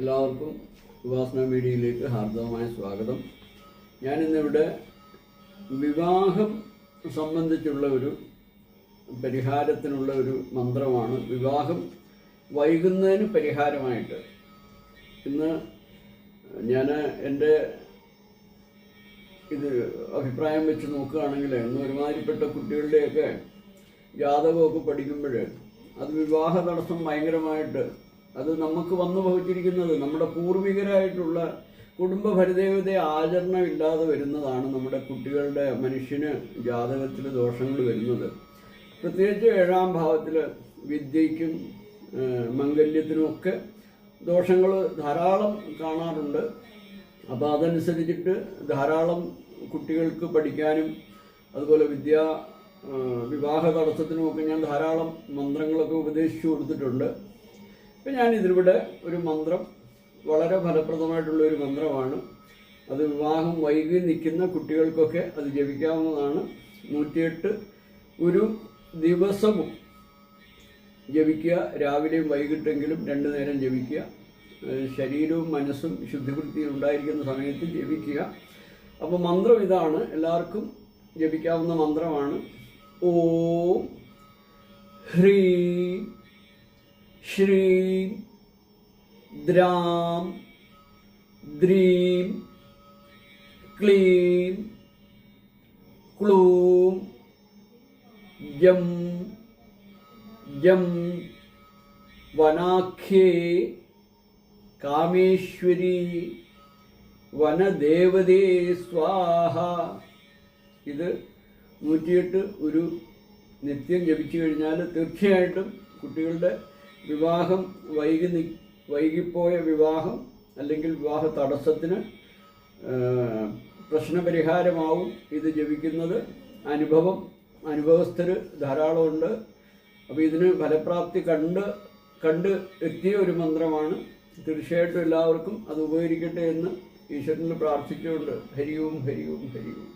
എല്ലാവർക്കും ഉപാസന മീഡിയയിലേക്ക് ഹാർദവമായ സ്വാഗതം. ഞാനിന്നിവിടെ വിവാഹം സംബന്ധിച്ചുള്ള ഒരു പരിഹാരത്തിനുള്ള ഒരു മന്ത്രമാണ്. വിവാഹം വൈകുന്നതിന് പരിഹാരമായിട്ട്. ഇന്ന് ഞാൻ എന്റെ ഇത് അഭിപ്രായം വെച്ച് നോക്കുകയാണെങ്കിൽ ഇന്ന് ഒരുമാതിരിപ്പെട്ട കുട്ടികളുടെയൊക്കെ ജാതകമൊക്കെ പഠിക്കുമ്പോൾ അത് വിവാഹ തടസ്സം ഭയങ്കരമായിട്ട് അത് നമുക്ക് വന്നു ഭവിച്ചിരിക്കുന്നത് നമ്മുടെ പൂർവികരായിട്ടുള്ള കുടുംബ ആചരണം ഇല്ലാതെ വരുന്നതാണ് നമ്മുടെ കുട്ടികളുടെ മനുഷ്യന് ജാതകത്തിൽ ദോഷങ്ങൾ വരുന്നത്. പ്രത്യേകിച്ച് ഏഴാം ഭാവത്തിൽ വിദ്യയ്ക്കും മംഗല്യത്തിനുമൊക്കെ ദോഷങ്ങൾ ധാരാളം കാണാറുണ്ട്. അപ്പോൾ അതനുസരിച്ചിട്ട് ധാരാളം കുട്ടികൾക്ക് പഠിക്കാനും അതുപോലെ വിദ്യാ വിവാഹ തടസ്സത്തിനുമൊക്കെ ഞാൻ ധാരാളം മന്ത്രങ്ങളൊക്കെ ഉപദേശിച്ചു കൊടുത്തിട്ടുണ്ട്. ഇപ്പം ഞാൻ ഇതിലൂടെ ഒരു മന്ത്രം വളരെ ഫലപ്രദമായിട്ടുള്ള ഒരു മന്ത്രമാണ്. അത് വിവാഹം വൈകി നിൽക്കുന്ന കുട്ടികൾക്കൊക്കെ അത് ജപിക്കാവുന്നതാണ്. നൂറ്റിയെട്ട് ഒരു ദിവസവും ജപിക്കുക രാവിലെയും വൈകിട്ടെങ്കിലും രണ്ടു നേരം ജപിക്കുക. ശരീരവും മനസ്സും ശുദ്ധിവൃത്തി ഉണ്ടായിരിക്കുന്ന സമയത്ത് ജപിക്കുക. അപ്പോൾ മന്ത്രം ഇതാണ്. എല്ലാവർക്കും ജപിക്കാവുന്ന മന്ത്രമാണ്. ഓം ഹ്രീം ശ്രീം ദ്രാം ദ്രീം ക്ലീം ക്ലൂം ജം ജം വനാഖ്യേ കാമേശ്വരി വനദേവതേ സ്വാഹ ഇത് നൂറ്റിയെട്ട് ഒരു നിത്യം ജപിച്ചു കഴിഞ്ഞാൽ തീർച്ചയായിട്ടും കുട്ടികളുടെ വിവാഹം വൈകി വൈകിപ്പോയ വിവാഹം അല്ലെങ്കിൽ വിവാഹ തടസ്സത്തിന് പ്രശ്നപരിഹാരമാവും ഇത് ജപിക്കുന്നത്. അനുഭവം അനുഭവസ്ഥർ ധാരാളമുണ്ട്. അപ്പോൾ ഇതിന് ഫലപ്രാപ്തി കണ്ട് കണ്ട് എത്തിയ ഒരു മന്ത്രമാണ്. തീർച്ചയായിട്ടും എല്ലാവർക്കും അത് ഉപകരിക്കട്ടെ എന്ന് ഈശ്വരനിൽ പ്രാർത്ഥിച്ചുകൊണ്ട് ഹരിയും ഹരിയും ഹരിയും.